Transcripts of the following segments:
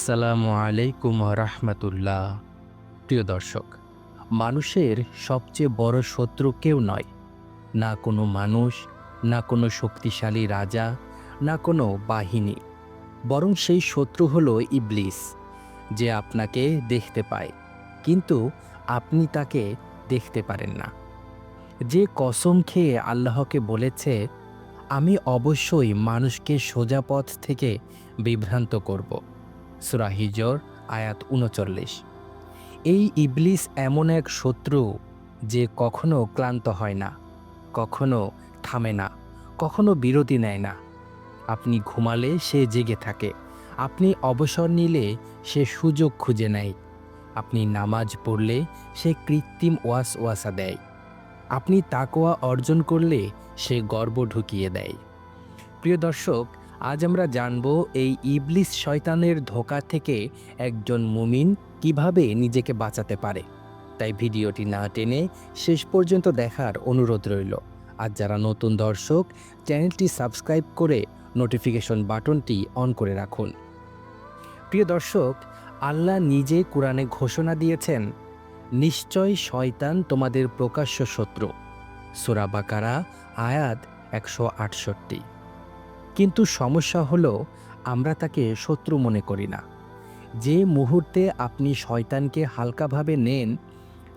আসসালামু আলাইকুম রহমতুল্লাহ। প্রিয় দর্শক, মানুষের সবচেয়ে বড় শত্রু কেউ নয়। না কোনো মানুষ, না কোনো শক্তিশালী রাজা, না কোনো বাহিনী। বরং সেই শত্রু হলো ইবলিস, যে আপনাকে দেখতে পায়। কিন্তু আপনি তাকে দেখতে পারেন না। যে কসম খেয়ে আল্লাহকে বলেছে, আমি অবশ্যই মানুষকে সোজা পথ থেকে বিভ্রান্ত করব। সুরা হিজর, আয়াত উনচল্লিশ। এই ইবলিস এমন এক শত্রু যে কখনো ক্লান্ত হয় না, কখনো থামে না, কখনো বিরতি নেয় না। আপনি ঘুমালে সে জেগে থাকে, আপনি অবসর নিলে সে সুযোগ খুঁজে নেয়, আপনি নামাজ পড়লে সে কৃত্রিম ওয়াস ওয়াসা দেয়, আপনি তাকোয়া অর্জন করলে সে গর্ব ঢুকিয়ে দেয়। প্রিয় দর্শক আজ আমরা জানব এই ইবলিস শয়তানের ধোকা থেকে একজন মুমিন কীভাবে নিজেকে বাঁচাতে পারে। তাই ভিডিওটি না টেনে শেষ পর্যন্ত দেখার অনুরোধ রইল। আর যারা নতুন দর্শক, চ্যানেলটি সাবস্ক্রাইব করে নোটিফিকেশন বাটনটি অন করে রাখুন। প্রিয় দর্শক, আল্লাহ নিজে কোরআনে ঘোষণা দিয়েছেন, নিশ্চয় শয়তান তোমাদের প্রকাশ্য শত্রু। সুরা বাকারা, আয়াত একশো আটষট্টি। কিন্তু সমস্যা হলো, আমরা তাকে শত্রু মনে করি না। যে মুহূর্তে আপনি শয়তানকে হালকাভাবে নেন,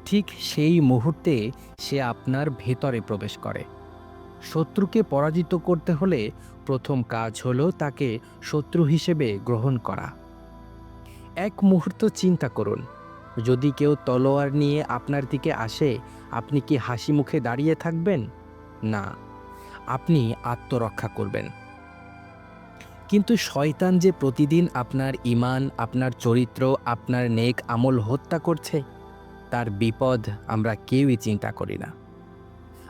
ঠিক সেই মুহূর্তে সে আপনার ভেতরে প্রবেশ করে। শত্রুকে পরাজিত করতে হলে প্রথম কাজ হলো তাকে শত্রু হিসেবে গ্রহণ করা। এক মুহূর্ত চিন্তা করুন, যদি কেউ তলোয়ার নিয়ে আপনার দিকে আসে, আপনি কি হাসি মুখে দাঁড়িয়ে থাকবেন? না, আপনি আত্মরক্ষা করবেন। কিন্তু শয়তান যে প্রতিদিন আপনার ইমান আপনার চরিত্র, আপনার নেক আমল হত্যা করছে, তার বিপদ আমরা কেউই চিন্তা করি না।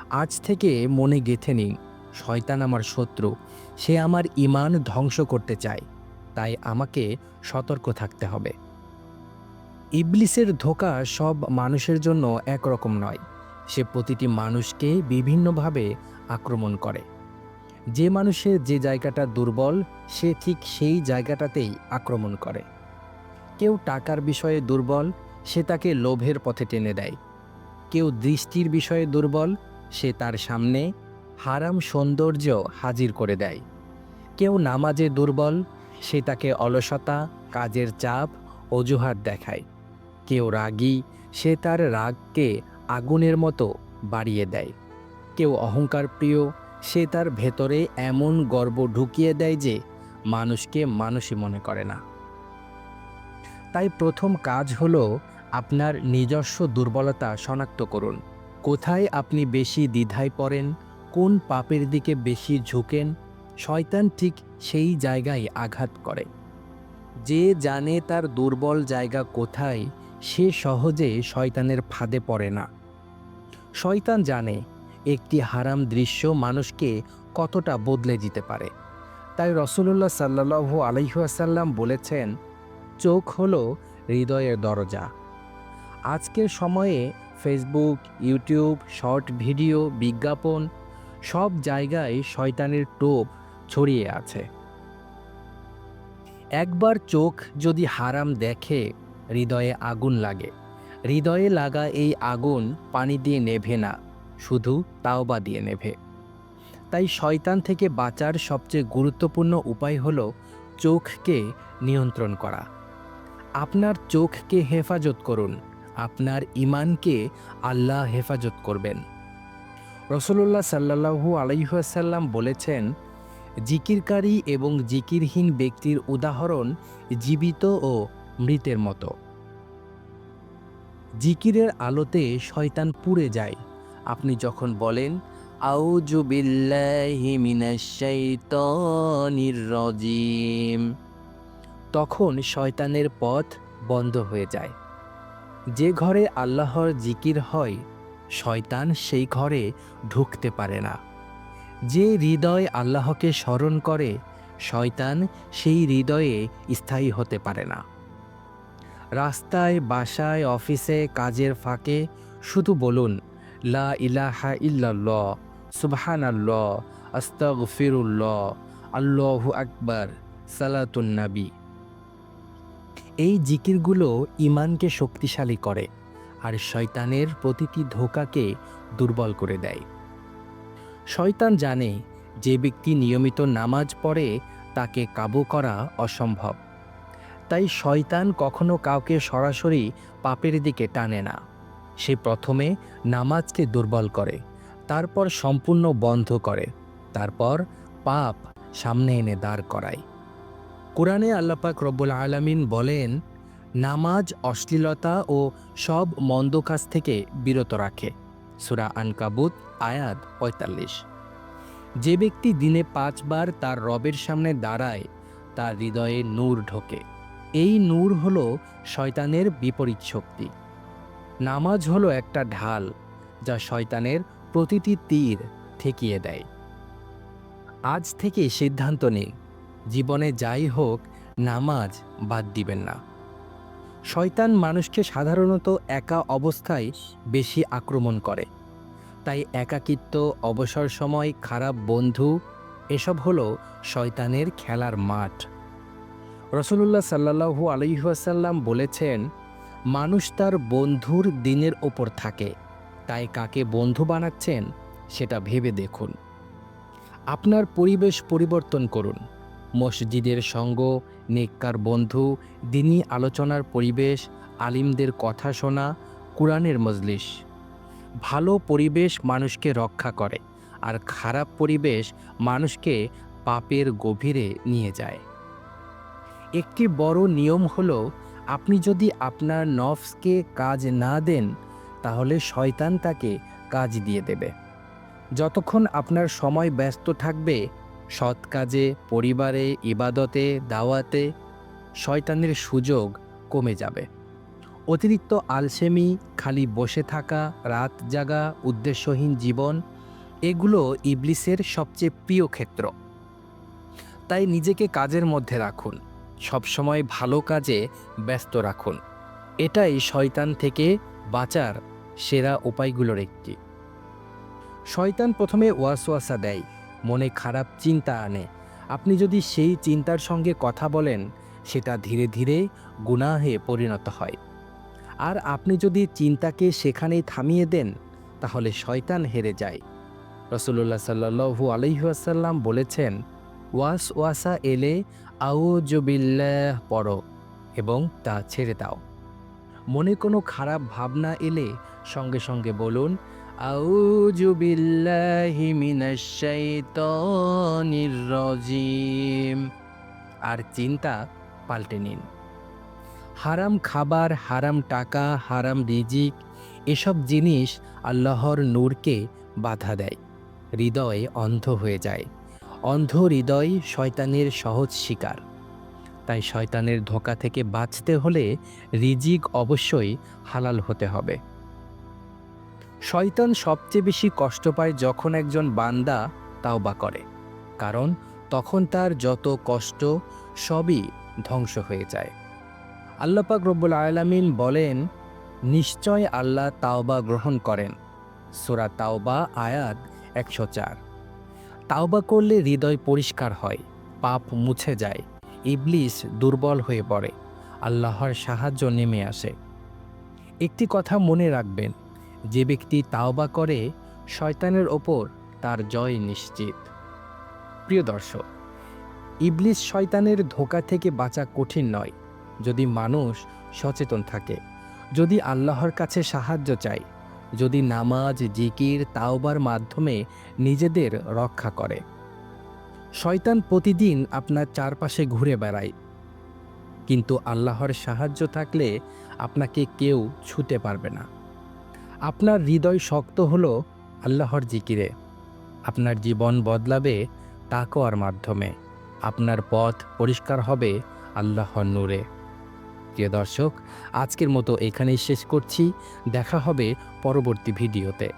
আজ থেকে মনে গেথে নিন, শয়তান আমার শত্রু, সে আমার ইমান ধ্বংস করতে চায়, তাই আমাকে সতর্ক থাকতে হবে। ইবলিসের ধোকা সব মানুষের জন্য একরকম নয়, সে প্রতিটি মানুষকে বিভিন্নভাবে আক্রমণ করে। যে মানুষের যে জায়গাটা দুর্বল, সে ঠিক সেই জায়গাটাতেই আক্রমণ করে। কেউ টাকার বিষয়ে দুর্বল, সে তাকে লোভের পথে টেনে দেয়। কেউ দৃষ্টির বিষয়ে দুর্বল, সে তার সামনে হারাম সৌন্দর্য হাজির করে দেয়। কেউ নামাজে দুর্বল, সে তাকে অলসতা, কাজের চাপ, অজুহাত দেখায়। কেউ রাগী, সে তার রাগকে আগুনের মতো বাড়িয়ে দেয়। কেউ অহংকার প্রিয় সে তার ভেতরে এমন গর্ব ঢুকিয়ে দেয় যে মানুষকে মানুষই মনে করে না। তাই প্রথম কাজ হলো আপনার নিজস্ব দুর্বলতা শনাক্ত করুন। কোথায় আপনি বেশি দ্বিধায় পড়েন, কোন পাপের দিকে বেশি ঝুঁকেন, শয়তান ঠিক সেই জায়গায় আঘাত করে। যে জানে তার দুর্বল জায়গা কোথায়, সে সহজে শয়তানের ফাঁদে পড়ে না। শয়তান জানে একটি হারাম দৃশ্য মানুষকে কতটা বদলে দিতে পারে। তাই রসুল্লাহ সাল্লাহ আলহিহাসাল্লাম বলেছেন, চোখ হলো হৃদয়ের দরজা। আজকের সময়ে ফেসবুক ইউটিউব শর্ট ভিডিও বিজ্ঞাপন সব জায়গায় শয়তানের টোপ ছড়িয়ে আছে। একবার চোখ যদি হারাম দেখে, হৃদয়ে আগুন লাগে। হৃদয়ে লাগা এই আগুন পানি দিয়ে নেভে না। শুধু তাওবা দিয়ে নেভে তাই শয়তান থেকে বাঁচার সবচেয়ে গুরুত্বপূর্ণ উপায় হল চোখকে নিয়ন্ত্রণ করা। আপনার চোখকে হেফাজত করুন, আপনার ইমানকে আল্লাহ হেফাজত করবেন। রসুল্লাহ সাল্লাহু আলাইসাল্লাম বলেছেন, জিকিরকারী এবং জিকিরহীন ব্যক্তির উদাহরণ জীবিত ও মৃতের মতো। জিকিরের আলোতে শয়তান পুড়ে যায়। আপনি যখন বলেন আউজু রাজিম, তখন শয়তানের পথ বন্ধ হয়ে যায়। যে ঘরে আল্লাহর জিকির হয়, শয়তান সেই ঘরে ঢুকতে পারে না। যে হৃদয় আল্লাহকে স্মরণ করে, শয়তান সেই হৃদয়ে স্থায়ী হতে পারে না। রাস্তায়, বাসায়, অফিসে, কাজের ফাঁকে শুধু বলুন লা ইলাহা ইল্লাল্লাহ সুবহান আল্লাহ আস্তাগফিরুল্লাহ, আল্লাহু আকবার, সালাতুন নাবী। এই জিকিরগুলো ইমানকে শক্তিশালী করে আর শয়তানের প্রতিটি ধোকাকে দুর্বল করে দেয়। শয়তান জানে যে ব্যক্তি নিয়মিত নামাজ পড়ে তাকে কাবু করা অসম্ভব। তাই শয়তান কখনো কাউকে সরাসরি পাপের দিকে টানে না। সে প্রথমে নামাজকে দুর্বল করে, তারপর সম্পূর্ণ বন্ধ করে, তারপর পাপ সামনে এনে দাঁড় করায়। কোরআনে আল্লাপাক রব্বুল আলামিন বলেন, নামাজ অশ্লীলতা ও সব মন্দ কাজ থেকে বিরত রাখে। সুরা আনকাবুত, আয়াত পঁয়তাল্লিশ। যে ব্যক্তি দিনে পাঁচবার তার রবের সামনে দাঁড়ায়, তার হৃদয়ে নূর ঢোকে। এই নূর হল শয়তানের বিপরীত শক্তি। নামাজ হলো একটা ঢাল যা শয়তানের প্রতিটি তীর ঠেকিয়ে দেয়। আজ থেকে সিদ্ধান্ত নিন, জীবনে যাই হোক, নামাজ বাদ দিবেন না। শয়তান মানুষকে সাধারণত একা অবস্থায় বেশি আক্রমণ করে। তাই একাকিত্ব, অবসর সময়, খারাপ বন্ধু, এসব হলো শয়তানের খেলার মাঠ। রসুল্লাহ সাল্লাহু আলহিহাসাল্লাম বলেছেন মানুষ তার বন্ধুর দিনের ওপর থাকে। তাই কাকে বন্ধু বানাচ্ছেন, সেটা ভেবে দেখুন। আপনার পরিবেশ পরিবর্তন করুন। মসজিদের সঙ্গ, নেককার বন্ধু, দিনী আলোচনার পরিবেশ, আলিমদের কথা শোনা, কোরআনের মজলিস। ভালো পরিবেশ মানুষকে রক্ষা করে আর খারাপ পরিবেশ মানুষকে পাপের গভীরে নিয়ে যায়। একটি বড় নিয়ম হলো আপনি যদি আপনার নফসকে কাজ না দেন, তাহলে শয়তান তাকে কাজ দিয়ে দেবে। যতক্ষণ আপনার সময় ব্যস্ত থাকবে, সৎ কাজে, পরিবারে, ইবাদতে, দাওয়াতে, শয়তানের সুযোগ কমে যাবে। অতিরিক্ত আলসেমি, খালি বসে থাকা, রাত জাগা, উদ্দেশ্যহীন জীবন, এগুলো ইবলিসের সবচেয়ে প্রিয় ক্ষেত্র। তাই নিজেকে কাজের মধ্যে রাখুন। সবসময় ভালো কাজে ব্যস্ত রাখুন। এটাই শয়তান থেকে বাঁচার সেরা উপায়গুলোর একটি। শয়তান প্রথমে ওয়াসওয়াসা দেয়, মনে খারাপ চিন্তা আনে। আপনি যদি সেই চিন্তার সঙ্গে কথা বলেন, সেটা ধীরে ধীরে গুনাহে পরিণত হয়। আর আপনি যদি চিন্তাকে সেখানেই থামিয়ে দেন, তাহলে শয়তান হেরে যায়। রসুল্লাহ সাল্লু আলহিহাসাল্লাম বলেছেন ওয়াস ওয়াসা এলে আউজবিল্লাহ পড়ো এবং তা ছেড়ে দাও। মনে কোনো খারাপ ভাবনা এলে সঙ্গে সঙ্গে বলুন আউজুবিল্লাহি মিনাশ শাইতানির রাজিম। আর চিন্তা পাল্টে নিন। হারাম খাবার, হারাম টাকা, হারাম রিজিক, এসব জিনিস আল্লাহর নূরকে বাধা দেয়। হৃদয়ে অন্ধ হয়ে যায়। অন্ধ হৃদয় শয়তানের সহজ শিকার। তাই শয়তানের ধোকা থেকে বাঁচতে হলে রিজিক অবশ্যই হালাল হতে হবে। শয়তান সবচেয়ে বেশি কষ্ট পায় যখন একজন বান্দা তাওবা করে, কারণ তখন তার যত কষ্ট সবই ধ্বংস হয়ে যায়। আল্লাপাক রব্বুল আয়ালামিন বলেন, নিশ্চয় আল্লাহ তাওবা গ্রহণ করেন। সোরা তাওবা আয়াত একশো চার। তাওবা করলে হৃদয় পরিষ্কার হয়, পাপ মুছে যায়, ইবলিস দুর্বল হয়ে পড়ে, আল্লাহর সাহায্য নেমে আসে। একটি কথা মনে রাখবেন, যে ব্যক্তি তাওবা করে, শয়তানের ওপর তার জয় নিশ্চিত। প্রিয় দর্শক, ইবলিস শয়তানের ধোকা থেকে বাঁচা কঠিন নয়। যদি মানুষ সচেতন থাকে, যদি আল্লাহর কাছে সাহায্য চায় যদি নামাজ, জিকির, তাওবার মাধ্যমে নিজেদের রক্ষা করে। শয়তান প্রতিদিন আপনার চারপাশে ঘুরে বেড়ায়। কিন্তু আল্লাহর সাহায্য থাকলে আপনাকে কেউ ছুতে পারবে না। আপনার হৃদয় শক্ত হলো আল্লাহর জিকিরে। আপনার জীবন বদলাবে তাকওয়ার মাধ্যমে। আপনার পথ পরিষ্কার হবে আল্লাহর নূরে। প্রিয় দর্শক, আজকের মতো এখানেই শেষ করছি। দেখা হবে পরবর্তী ভিডিওতে।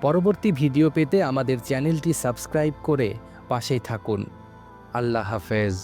পরবর্তী ভিডিও পেতে আমাদের চ্যানেলটি সাবস্ক্রাইব করে পাশেই থাকুন। আল্লাহ হাফেজ।